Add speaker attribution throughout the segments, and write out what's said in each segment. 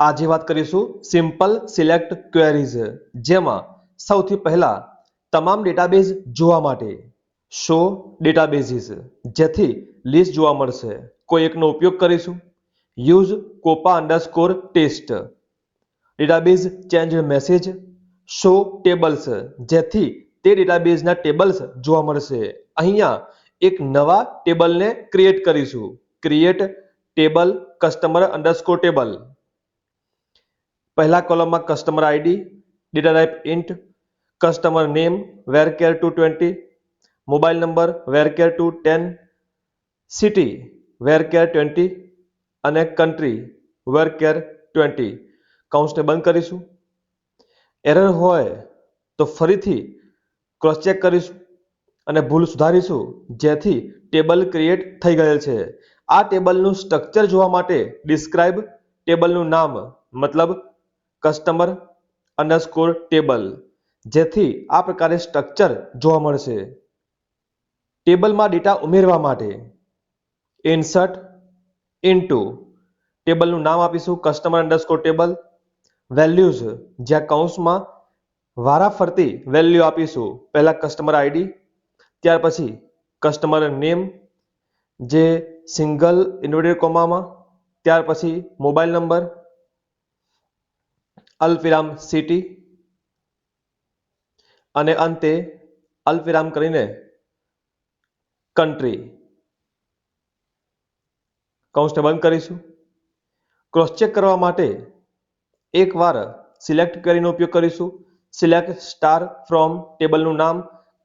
Speaker 1: આજે વાત કરીશું સિમ્પલ સિલેક્ટ ક્વેરીઝ જેમાં સૌથી પહેલા તમામ ડેટાબેઝ જોવા માટે શો ડેટાબેઝીસ જેથી લિસ્ટ જોવા મળશે. કોઈ એકનો ઉપયોગ કરીશું. Use copa underscore test database change message show tables જેથી તે ડેટાબેઝના ટેબલ્સ જોવા મળશે. અહીંયા એક નવા ટેબલને ક્રિએટ કરીશું. Create table customer underscore table પહેલા કોલમમાં customer ID data type int customer name varchar two twenty mobile number varchar two ten city varchar twenty અને કન્ટ્રી વેર કેર ટ્વેન્ટી કૌંસને બંધ કરીશું. એરર હોય તો ફરીથી ક્રોસ ચેક કરીશું અને ભૂલ સુધારીશું, જેથી ટેબલ ક્રિએટ થઈ ગયેલ છે. આ ટેબલનું સ્ટ્રક્ચર જોવા માટે ડિસ્ક્રાઇબ ટેબલનું નામ, મતલબ કસ્ટમર અંડરસ્કોર ટેબલ જેથી આ પ્રકારે સ્ટ્રક્ચર જોવા મળશે. ટેબલમાં ડેટા ઉમેરવા માટે ઇન્સર્ટ ઇનટુ ટેબલનું નામ આપીશું કસ્ટમર અંડરસ્કોર ટેબલ વેલ્યુઝ જ્યાં કૌંસમાં વારાફરતી વેલ્યુ આપીશું, પહેલા કસ્ટમર આઈડી ત્યાર પછી કસ્ટમર નેમ જે સિંગલ ઇન્વર્ટેડ કોમામાં ત્યાર પછી મોબાઈલ નંબર અલ્પવિરામ સિટી અને અંતે અલ્પવિરામ કરીને કન્ટ્રી કૌંસને બંધ કરીશું. ક્રોસ ચેક કરવા માટે એકવાર સિલેક્ટ કરીનો ઉપયોગ કરીશું. સિલેક્ટ સ્ટાર ફ્રોમ ટેબલનું નામ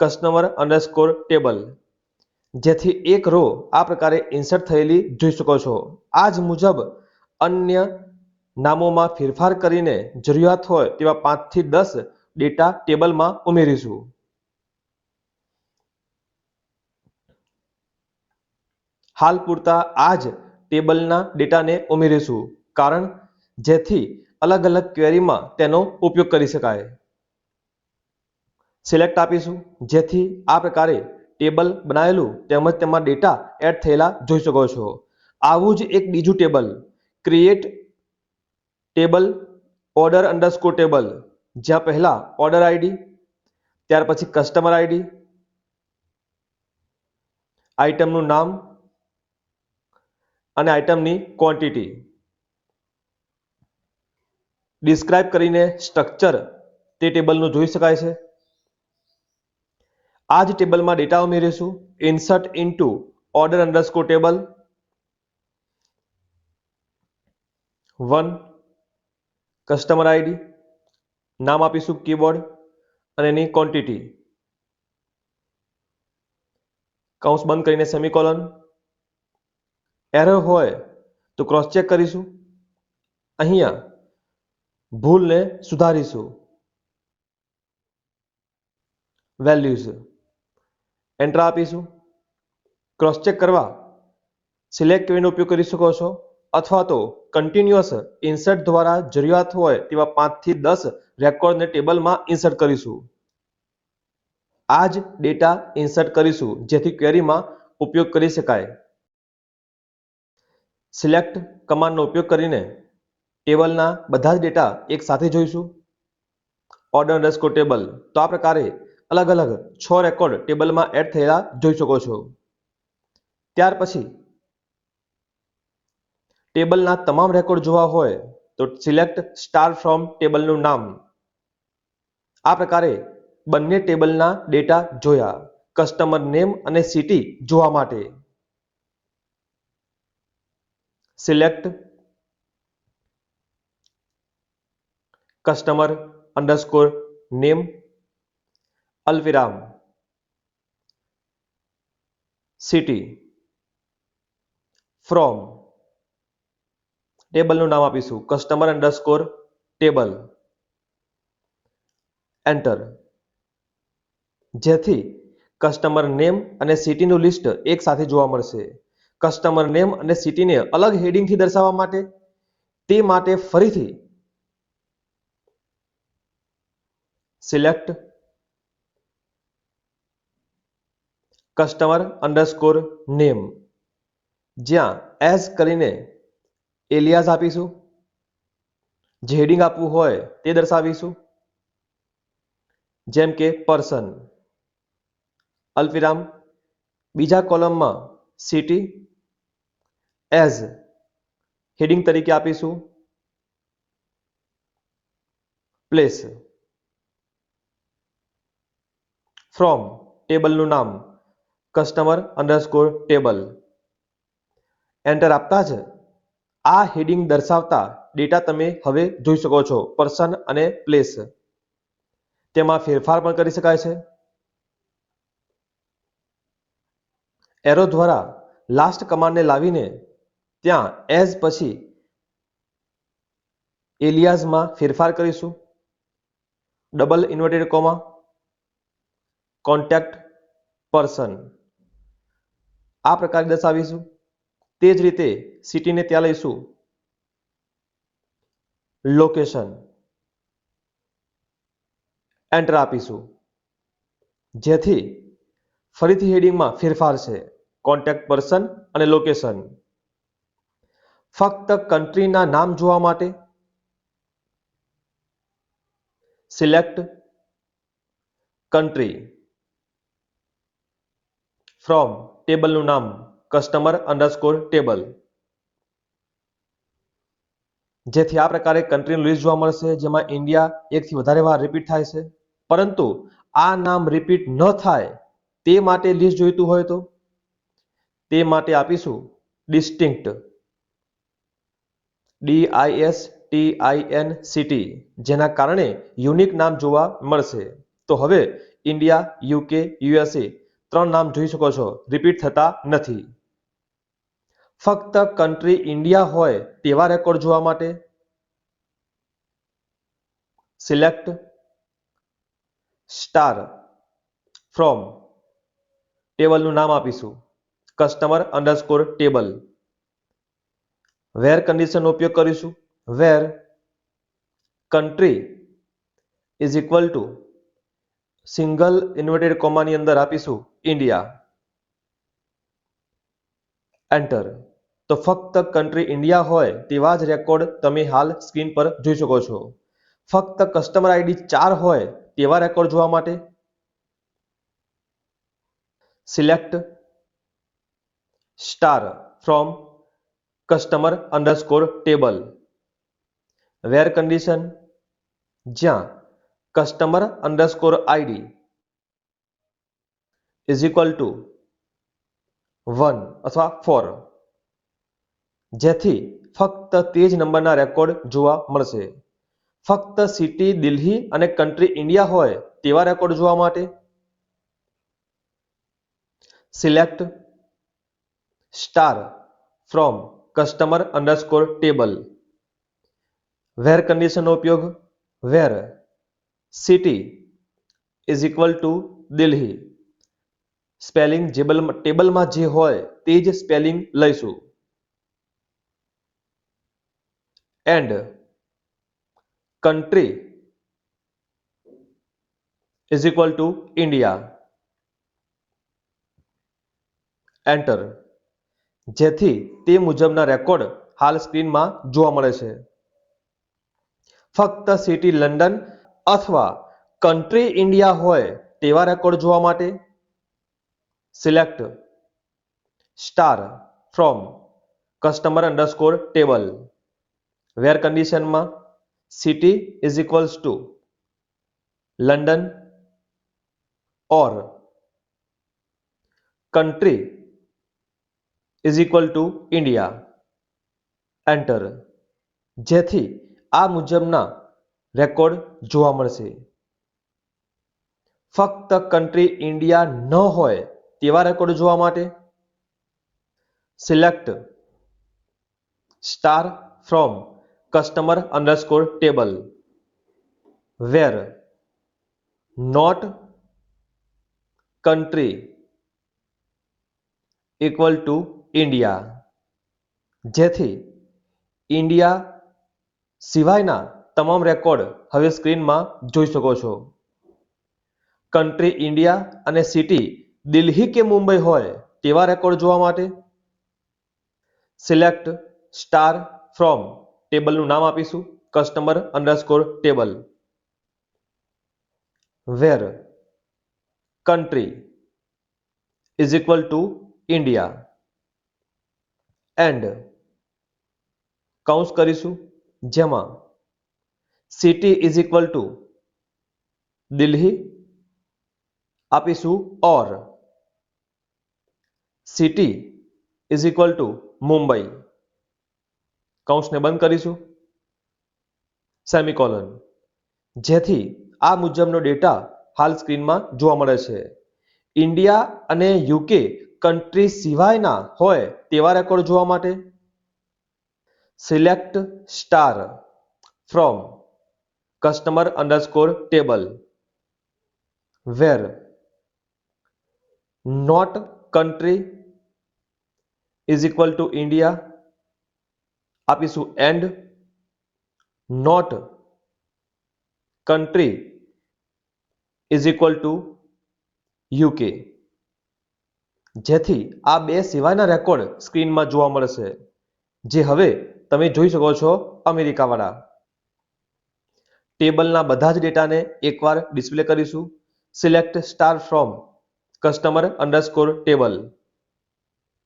Speaker 1: કસ્ટમર અંડરસ્કોર ટેબલ જેથી એક રો આ પ્રકારે ઇન્સર્ટ થયેલી જોઈ શકો છો. આ જ મુજબ અન્ય નામોમાં ફેરફાર કરીને જરૂરિયાત હોય તેવા પાંચથી દસ ડેટા ટેબલમાં ઉમેરીશું. હાલ પૂરતા આ જ ટેબલના ડેટાને ઉમેરીશું કારણ જેથી અલગ અલગ ક્વેરીમાં તેનો ઉપયોગ કરી શકાય. સિલેક્ટ આપીશું. જેથી આ પ્રકારે ટેબલ બનાવેલું તેમજ તેમાં ડેટા એડ થયેલા જોઈ શકો છો. આવું જ એક બીજું table, create table order underscore table જ્યાં પહેલા ઓર્ડર આઈડી ત્યાર પછી કસ્ટમર આઈડી આઇટમનું નામ અને આઇટમની ક્વોન્ટિટી ડિસ્ક્રાઇબ કરીને સ્ટ્રક્ચર તે ટેબલનું જોઈ શકાય છે. આ જ ટેબલમાં ડેટા ઉમેરીશું. Insert into order underscore table one customer ID નામ આપીશું કીબોર્ડ અને એની ક્વોન્ટિટી કૌંસ બંધ કરીને સેમિકોલન એરર હોય તો ક્રોસ ચેક કરીશું. અહીંયા ભૂલને સુધારીશું. વેલ્યુઝ એન્ટર આપીશું. ક્રોસ ચેક કરવા. સિલેક્ટ ક્વેરીનો ઉપયોગ કરી શકો છો. અથવા તો કન્ટિન્યુઅસ ઇન્સર્ટ દ્વારા જરૂરિયાત હોય તેવા પાંચથી દસ રેકોર્ડને ટેબલમાં ઇન્સર્ટ કરીશું. આ જ ડેટા ઇન્સર્ટ કરીશું, જેથી ક્વેરીમાં ઉપયોગ કરી શકાય. સિલેક્ટ કમાન્ડનો ઉપયોગ કરીને ટેબલના બધા જ ડેટા એક સાથે જોઈશું. ઓર્ડર અંડરસ્કોર ટેબલ તો આ પ્રકારે અલગ અલગ છ રેકોર્ડ ટેબલમાં એડ થયેલા જોઈ શકો છો. ત્યાર પછી ટેબલના તમામ રેકોર્ડ જોવા હોય તો સિલેક્ટ સ્ટાર ફ્રોમ ટેબલનું નામ. આ પ્રકારે બંને ટેબલના ડેટા જોયા, કસ્ટમર નેમ અને સિટી જોવા માટે. સિલેક્ટ કસ્ટમર અંડરસ્કોર નેમ અલ્વિરામ સિટી ફ્રોમ ટેબલનું નામ આપીશું. કસ્ટમર અંડરસ્કોર ટેબલ એન્ટર જેથી કસ્ટમર નેમ અને સિટીનું લિસ્ટ એક સાથે જોવા મળશે. કસ્ટમર નેમ અને સિટીને અલગ હેડિંગથી દર્શાવવા માટે તે માટે ફરીથી સિલેક્ટ કસ્ટમર અંડરસ્કોર નેમ જ્યાં એઝ કરીને એલિયાઝ આપીશું. જે હેડિંગ આપવું હોય તે દર્શાવીશું. જેમ કે પર્સન અલ્પવિરામ બીજા કોલમમાં સિટી એઝ હેડિંગ તરીકે આપીશું. પ્લેસ ફ્રોમ ટેબલનું નામ. કસ્ટમર અંડરસ્કોર ટેબલ એન્ટર આપતા જ આ હેડિંગ દર્શાવતા ડેટા તમે હવે જોઈ શકો છો, પર્સન અને પ્લેસ. તેમાં ફેરફાર પણ કરી શકાય છે. એરો દ્વારા લાસ્ટ કમાન્ડને લાવીને ત્યાં એઝ પછી એલિયાઝમાં ફેરફાર કરીશું. Double inverted comma. Contact person. આ પ્રકારે દર્શાવીશું. તે જ રીતે સિટીને ત્યાં લઈશું. લોકેશન એન્ટર આપીશું. જેથી ફરીથી હેડિંગમાં ફેરફાર છે. કોન્ટેક્ટ પર્સન અને લોકેશન ફક્ત કન્ટ્રીના નામ જોવા માટે. સિલેક્ટ કન્ટ્રી ફ્રોમ ટેબલનું નામ. કસ્ટમર અંડરસ્કોર ટેબલ જેથી આ પ્રકારે કન્ટ્રીનું લિસ્ટ જોવા મળશે, જેમાં ઇન્ડિયા એકથી વધારે વાર રિપીટ થાય છે. પરંતુ આ નામ રિપીટ ન થાય, તે માટે લિસ્ટ જોઈતું હોય તો, તે માટે આપીશું distinct D I S T I N city જેના કારણે યુનિક નામ જોવા મળશે. તો હવે ઇન્ડિયા યુકે યુએસએ ત્રણ નામ જોઈ શકો છો. રિપીટ થતા નથી. ફક્ત કન્ટ્રી ઇન્ડિયા હોય તેવા રેકોર્ડ જોવા માટે? સિલેક્ટ સ્ટાર ફ્રોમ ટેબલનું નામ આપીશું. કસ્ટમર અંડરસ્કોર ટેબલ વેર કન્ડિશનનો ઉપયોગ કરીશું? Where country is equal to single inverted કોમાની અંદર આપીશું ઇન્ડિયા એન્ટર તો ફક્ત કન્ટ્રી ઇન્ડિયા હોય તેવા જ રેકોર્ડ તમે હાલ સ્ક્રીન પર જોઈ શકો છો. ફક્ત કસ્ટમર આઈડી ચાર હોય તેવા રેકોર્ડ જોવા માટે. Select star from customer underscore table where condition જ્યાં customer underscore ID is equal to one અથવા ફોર જેથી ફક્ત તે જ નંબરના રેકોર્ડ જોવા મળશે. ફક્ત સિટી, દિલ્હી અને કન્ટ્રી ઇન્ડિયા હોય તેવા રેકોર્ડ જોવા માટે. Select star from customer underscore table where કન્ડિશનનો ઉપયોગ where city is equal to Delhi. Spelling જેબલ ટેબલમાં જે હોય તે જ સ્પેલિંગ લઈશું. And country is equal to India enter જેથી તે મુજબના રેકોર્ડ હાલ સ્ક્રીનમાં જોવા મળે છે. ફક્ત સિટી લંડન અથવા કન્ટ્રી ઇન્ડિયા હોય તેવા રેકોર્ડ જોવા માટે select star from customer underscore table where કન્ડિશનમાં city is equals to London or country is equal to India enter જેથી આ મુજબના રેકોર્ડ જોવા મળશે. ફક્ત કન્ટ્રી ઇન્ડિયા ન હોય તેવા રેકોર્ડ જોવા માટે select star from customer underscore table where not country equal to India જેથી ઇન્ડિયા સિવાયના તમામ રેકોર્ડ હવે સ્ક્રીનમાં જોઈ શકો છો. કન્ટ્રી ઇન્ડિયા અને સિટી દિલ્હી કે મુંબઈ હોય તેવા રેકોર્ડ જોવા માટે. સિલેક્ટ સ્ટાર ફ્રોમ ટેબલનું નામ આપીશું customer underscore table where country is equal to India and કૌંસ કરીશું જેમાં city is equal to Delhi આપીશું or city is equal to Mumbai કૌંસને બંધ કરીશું? સેમિકોલન. જેથી આ મુજબનો ડેટા હાલ સ્ક્રીનમાં જોવા મળે છે. ઇન્ડિયા અને યુકે કન્ટ્રી સિવાયના હોય તેવા રેકોર્ડ જોવા માટે. Select star from customer underscore table. Where. Not country is equal to India. આપીશું and not country is equal to UK. જેથી આ બે સિવાયના રેકોર્ડ સ્ક્રીનમાં જોવા મળશે, જે હવે તમે જોઈ શકો છો અમેરિકાવાળા. ટેબલના બધા જ ડેટાને એકવાર ડિસ્પ્લે કરીશું. Select star from customer underscore table.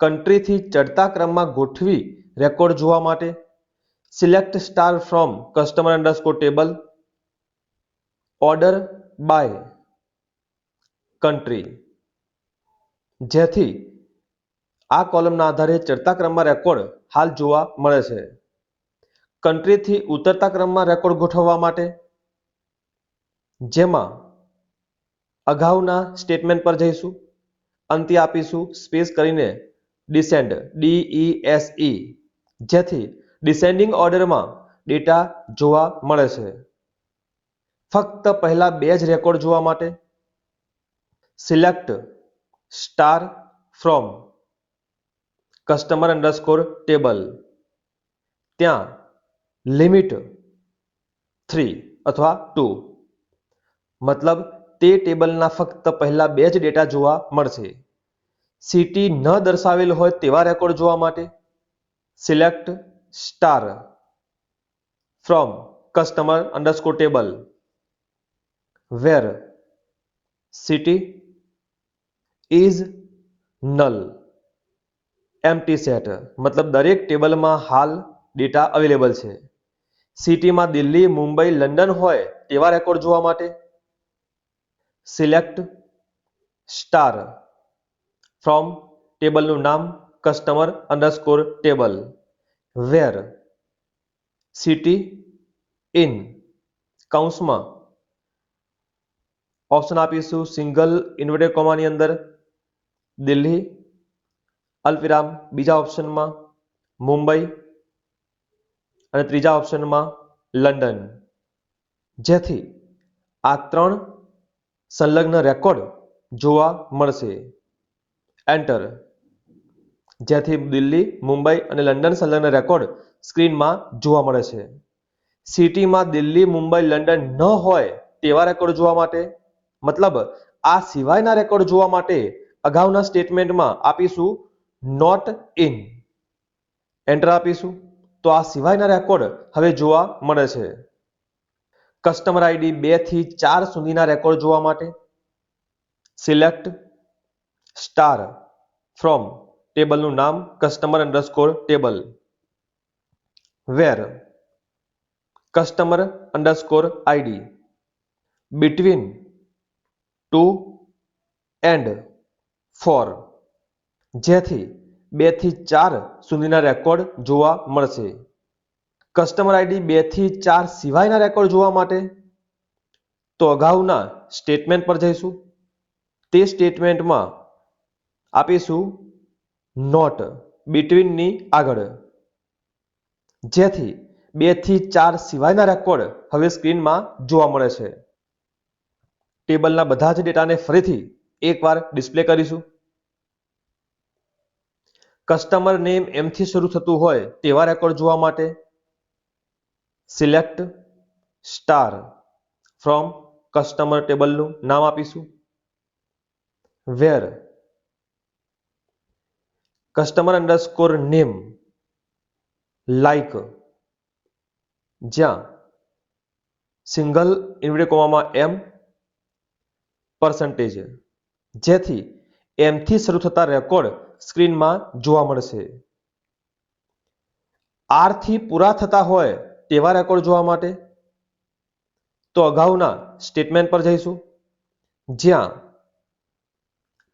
Speaker 1: કન્ટ્રીથી ચડતા ક્રમમાં ગોઠવી રેકોર્ડ જોવા માટે. Select star from customer underscore table order by country જેથી આ કોલમના આધારે ચડતા ક્રમમાં રેકોર્ડ હાલ જોવા મળે છે. કન્ટ્રીથી ઉતરતા ક્રમમાં રેકોર્ડ ગોઠવવા માટે. જેમાં અગાઉના સ્ટેટમેન્ટ પર જઈશું. અંતે આપીશું સ્પેસ કરીને ડિસેન્ડ ડીઈ એસ ઈ જેથી ડિસેન્ડિંગ ઓર્ડરમાં ડેટા જોવા મળે છે. ફક્ત પહેલા બે જ રેકોર્ડ જોવા માટે select star from customer underscore table ત્યાં લિમિટ થ્રી અથવા ટુ મતલબ તે ટેબલના ફક્ત પહેલા બે જ ડેટા જોવા મળશે. સિટી ન દર્શાવેલ હોય તેવા રેકોર્ડ જોવા માટે select star from customer underscore table where city is null empty set મતલબ દરેક ટેબલમાં હાલ ડેટા અવેલેબલ છે. સિટીમાં દિલ્હી, મુંબઈ, લંડન હોય તેવા રેકોર્ડ જોવા માટે. સિલેક્ટ સ્ટાર ફ્રોમ ટેબલનું નામ. Customer underscore table where city in કૌંસમાં ઓપ્શન આપીશું સિંગલ ઇન્વર્ટેડ કોમાની અંદર. દિલ્હી અલ્પવિરામ બીજા ઓપ્શનમાં મુંબઈ અને ત્રીજા ઓપ્શનમાં લંડન જેથી આ ત્રણ સંલગ્ન રેકોર્ડ જોવા મળશે. એન્ટર જેથી દિલ્હી, મુંબઈ અને લંડન સંલગ્ન રેકોર્ડ સ્ક્રીનમાં જોવા મળે છે. સિટીમાં દિલ્હી, મુંબઈ, લંડન ન હોય તેવા રેકોર્ડ જોવા માટે, મતલબ આ સિવાયના રેકોર્ડ જોવા માટે અગાઉના સ્ટેટમેન્ટમાં આપીશું નોટ ઇન એન્ટર આપીશું. તો આ સિવાયના રેકોર્ડ હવે જોવા મળે છે. કસ્ટમર આઈડી બેથી ચાર સુધીના રેકોર્ડ જોવા માટે. સિલેક્ટ સ્ટાર ફ્રોમ ટેબલનું નામ customer underscore table where customer underscore ID between two and four જેથી બેથી ચાર સુધીના રેકોર્ડ જોવા મળશે. કસ્ટમર આઈડી બેથી ચાર સિવાયના રેકોર્ડ જોવા માટે. તો અગાઉના સ્ટેટમેન્ટ પર જઈશું. તે સ્ટેટમેન્ટમાં આપીશું નોટ બિટવીનની આગળ. જેથી બેથી ચાર સિવાયના રેકોર્ડ હવે સ્ક્રીનમાં જોવા મળે છે. ટેબલના બધા જ ડેટાને ફરીથી એકવાર ડિસ્પ્લે કરીશું. કસ્ટમર નેમ એમથી શરૂ થતું હોય તેવા રેકોર્ડ જોવા માટે સિલેક્ટ સ્ટાર ફ્રોમ કસ્ટમર ટેબલનું નામ આપીશું. Where customer underscore name like જ્યાં સિંગલ ઇન્વર્ટેડ એમ પર્સન્ટેજ જેથી એમથી શરૂ થતા રેકોર્ડ સ્ક્રીનમાં જોવા મળશે. આરથી પૂરા થતા હોય તેવા રેકોર્ડ જોવા માટે. તો અગાઉના સ્ટેટમેન્ટ પર જઈશું. જ્યાં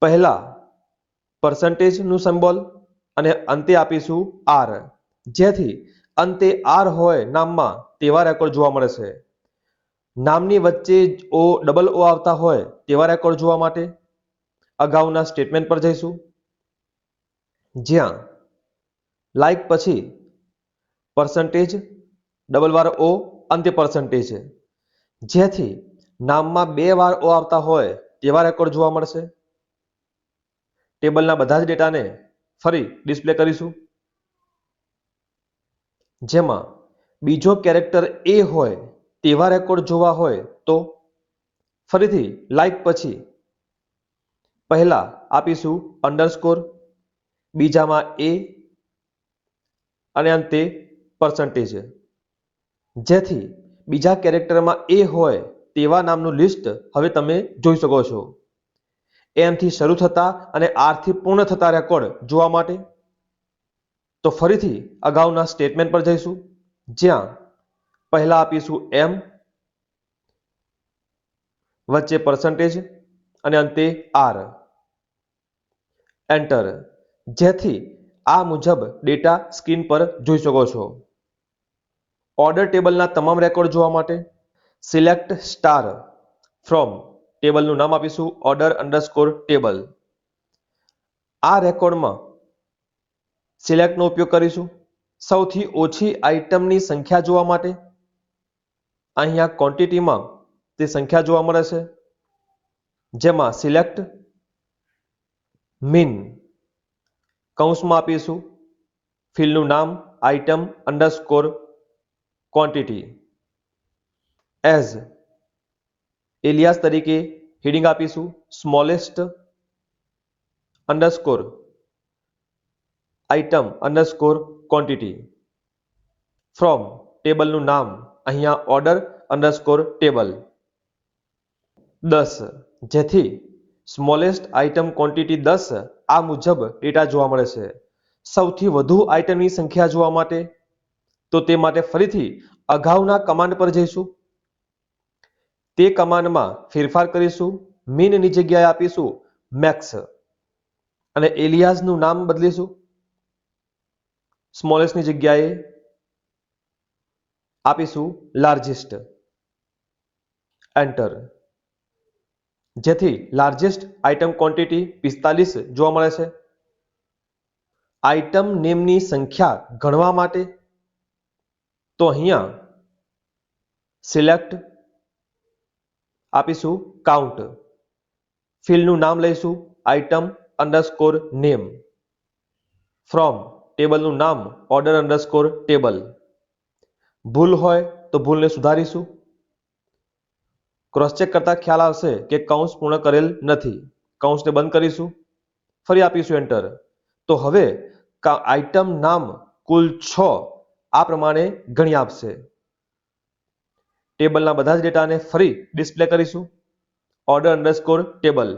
Speaker 1: પહેલા પર્સન્ટેજનું સિમ્બોલ અને અંતે આપીશું આર જેથી અંતે આર હોય નામમાં તેવા રેકોર્ડ જોવા મળશે નામની વચ્ચે ઓ ડબલ ઓ આવતા હોય તેવા રેકોર્ડ જોવા માટે અગાઉના સ્ટેટમેન્ટ પર જઈશું. જ્યાં લાઈક પછી પર્સન્ટેજ ડબલ વાર ઓ અંતે પર્સન્ટેજ જેથી નામમાં બે વાર ઓ આવતા હોય તેવા રેકોર્ડ જોવા મળશે. ટેબલના બધા જ ડેટાને ફરી ડિસ્પ્લે કરીશું. જેમાં બીજો કેરેક્ટર એ હોય, તેવા રેકોર્ડ જોવા હોય, તો ફરીથી લાઈક પછી પહેલા આપીશું અંડરસ્કોર બીજામાં એ અને અંતે પર્સન્ટેજ જેથી બીજા કેરેક્ટરમાં એ હોય, તેવા નામનું લિસ્ટ હવે તમે જોઈ શકો છો. એમથી શરૂ થતા અને આરથી પૂર્ણ થતા રેકોર્ડ જોવા માટે. તો ફરીથી અગાઉના સ્ટેટમેન્ટ પર જઈશું. જ્યાં પહેલા આપીશું એમ, વચ્ચે પર્સન્ટેજ અને અંતે આર. એન્ટર જેથી આ મુજબ ડેટા સ્ક્રીન પર જોઈ શકો છો. ઓર્ડર ટેબલના તમામ રેકોર્ડ જોવા માટે. સિલેક્ટ સ્ટાર ફ્રોમ ટેબલનું નામ આપીશું ઓર્ડર અંડરસ્કોર ટેબલ આ રેકોર્ડમાં સિલેક્ટનો ઉપયોગ કરીશું. સૌથી ઓછી આઇટમની સંખ્યા જોવા માટે અહીંયા ક્વોન્ટિટીમાં તે સંખ્યા જોવા મળે છે. જેમાં સિલેક્ટ મીન કૌંસમાં આપીશું. ફિલ્ડનું નામ item underscore quantity as alias તરીકે હેડિંગ આપીશું. Smallest underscore item underscore quantity from ટેબલનું નામ અહીંયા ઓર્ડર અંડરસ્કોર ટેબલ દસ. જેથી સ્મોલેસ્ટ આઇટમ ક્વોન્ટિટી દસ આ મુજબ ડેટા જોવા મળે છે. સૌથી વધુ આઇટમની સંખ્યા જોવા માટે તો તે માટે ફરીથી અગાઉના કમાન્ડ પર જઈશું. તે કમાન્ડમાં ફેરફાર કરીશું મીનની જગ્યાએ આપીશું, મેક્સ. અને એલિયાઝનું નામ બદલીશું. સ્મોલેસ્ટની જગ્યાએ આપીશું, લાર્જેસ્ટ. એન્ટર જેથી લાર્જેસ્ટ આઇટમ ક્વોન્ટિટી પિસ્તાલીસ જોવા મળે છે. આઇટમ નેમની સંખ્યા ગણવા માટે તો અહીંયા સિલેક્ટ આપીશું કાઉન્ટ ફિલ્ડનું નામ લઈશું આઇટમ અંડરસ્કોર નેમ ફ્રોમ ટેબલનું નામ ઓર્ડર અંડરસ્કોર ટેબલ ભૂલ હોય તો ભૂલને સુધારીશું. ક્રોસ ચેક કરતા ખ્યાલ આવશે કે કૌંસ પૂર્ણ કરેલ નથી. કૌંસને બંધ કરીશું. ફરી આપીશું એન્ટર તો હવે આઇટમ નામ કુલ છ આ પ્રમાણે ગણી આપશે. ટેબલના બધા જ ડેટાને ફરી ડિસ્પ્લે કરીશું. ઓર્ડર અંડરસ્કોર ટેબલ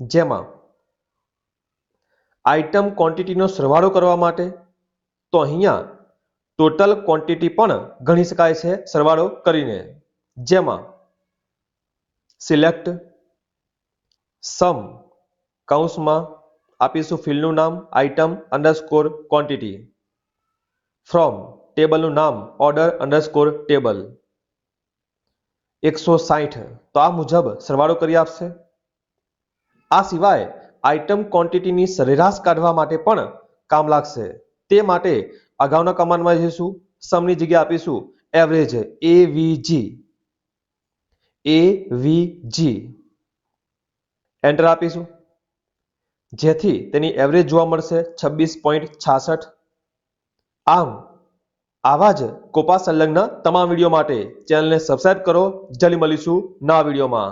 Speaker 1: જેમાં આઇટમ ક્વોન્ટિટીનો સરવાળો કરવા માટે તો અહીંયા ટોટલ ક્વોન્ટિટી પણ ગણી શકાય છે સરવાળો કરીને. જેમાં સિલેક્ટ સમ કૌંસમાં આપીશું ફિલ્ડનું નામ આઇટમ અંડરસ્કોર ક્વોન્ટિટી ફ્રોમ ટેબલનું નામ ઓર્ડર અંડરસ્કોર ટેબલ એકસો સાહીઠ તો આ મુજબ સરવાળો કરી આપશે. આ સિવાય આઇટમ ક્વોન્ટિટીની સરેરાશ કાઢવા માટે પણ કામ લાગશે. તે માટે અગાઉના કમાન્ડમાં જઈશું. સમની જગ્યા આપીશું. એવરેજ એ વી જી એ વી જી એન્ટર આપીશું. જેથી તેની એવરેજ જોવા મળશે છવ્વીસ પોઈન્ટ છાસઠ. આમ આવા જ કોપા સંલગ્ન તમામ વીડિયો માટે ચેનલને સબસ્ક્રાઇબ કરો. જલ્દી મળીશું નવા વિડીયોમાં.